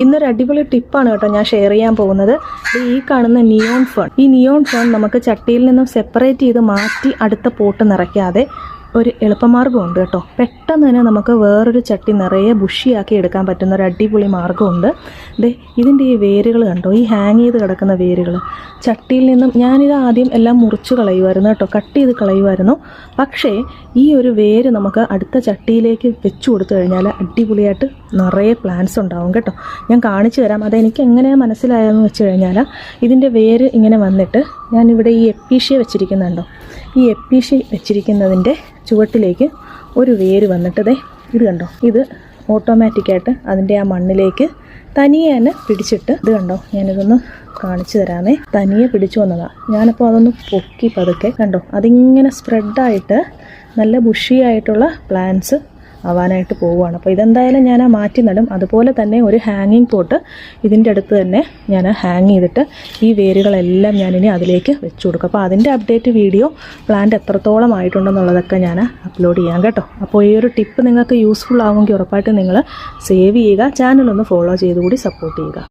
ഇന്നൊരു അടിപൊളി ടിപ്പാണ് കേട്ടോ ഞാൻ ഷെയർ ചെയ്യാൻ പോകുന്നത്. ഈ കാണുന്ന നിയോൺ ഫൺ ഈ നിയോൺ ഫൺ നമുക്ക് ചട്ടിയിൽ നിന്നും സെപ്പറേറ്റ് ചെയ്ത് മാറ്റി അടുത്ത പോട്ട് നിറയ്ക്കാതെ ഒരു എളുപ്പമാർഗമുണ്ട് കേട്ടോ. പെട്ടെന്ന് തന്നെ നമുക്ക് വേറൊരു ചട്ടി നിറയെ ബുഷിയാക്കി എടുക്കാൻ പറ്റുന്ന ഒരു അടിപൊളി മാർഗമുണ്ട് ദേ ഇതിന്റെ ഈ വേരുകൾ കണ്ടോ? ഈ ഹാങ് ചെയ്ത് കിടക്കുന്ന വേരുകൾ. ചട്ടിയിൽ നിന്നും ഞാനിത് ആദ്യം എല്ലാം മുറിച്ച് കളയുമായിരുന്നു കേട്ടോ. കട്ട് ചെയ്ത് കളയുമായിരുന്നു പക്ഷേ ഈ ഒരു വേര് നമുക്ക് അടുത്ത ചട്ടിയിലേക്ക് വെച്ച് കൊടുത്തു കഴിഞ്ഞാൽ അടിപൊളിയായിട്ട് നിറയെ പ്ലാന്റ്സ് ഉണ്ടാവും കേട്ടോ. ഞാൻ കാണിച്ചു തരാം. അതെനിക്ക് എങ്ങനെ മനസ്സിലായതെന്ന് വെച്ച് കഴിഞ്ഞാൽ ഇതിന്റെ വേര് ഇങ്ങനെ വന്നിട്ട് ഞാനിവിടെ ഈ എപ്പീഷ്യ വെച്ചിരിക്കുന്നുണ്ടോ? ഈ എപ്പീഷി വെച്ചിരിക്കുന്നതിന്റെ ചുവട്ടിലേക്ക് ഒരു വേര് വന്നിട്ടതേ ഇത് കണ്ടോ? ഇത് ഓട്ടോമാറ്റിക്കായിട്ട് അതിന്റെ ആ മണ്ണിലേക്ക് തനിയെ തന്നെ പിടിച്ചിട്ട് ഇത് കണ്ടോ? ഞാനിതൊന്ന് കാണിച്ചു തരാമേ. തനിയെ പിടിച്ചു വന്നതാണ് ഞാനപ്പോൾ അതൊന്ന് പൊക്കി പതുക്കെ കണ്ടോ? അതിങ്ങനെ സ്പ്രെഡായിട്ട് നല്ല ബുഷിയായിട്ടുള്ള പ്ലാന്റ്സ് ആവാനായിട്ട് പോവുകയാണ്. അപ്പോൾ ഇതെന്തായാലും ഞാൻ ആ മാറ്റി നടും. അതുപോലെ തന്നെ ഒരു ഹാങ്ങിങ് പോട്ട് ഇതിന്റെ അടുത്ത് തന്നെ ഞാൻ ഹാങ് ചെയ്തിട്ട് ഈ വേരുകളെല്ലാം ഞാനിനി അതിലേക്ക് വെച്ചു കൊടുക്കും. അപ്പോൾ അതിന്റെ അപ്ഡേറ്റ് വീഡിയോ പ്ലാന്റ് എത്രത്തോളം ആയിട്ടുണ്ടെന്നുള്ളതൊക്കെ ഞാൻ അപ്ലോഡ് ചെയ്യാം കേട്ടോ. അപ്പോൾ ഈ ഒരു ടിപ്പ് നിങ്ങൾക്ക് യൂസ്ഫുൾ ആവുമെങ്കിൽ ഉറപ്പായിട്ടും നിങ്ങൾ സേവ് ചെയ്യുക ചാനലൊന്ന് ഫോളോ ചെയ്തുകൂടി സപ്പോർട്ട് ചെയ്യുക.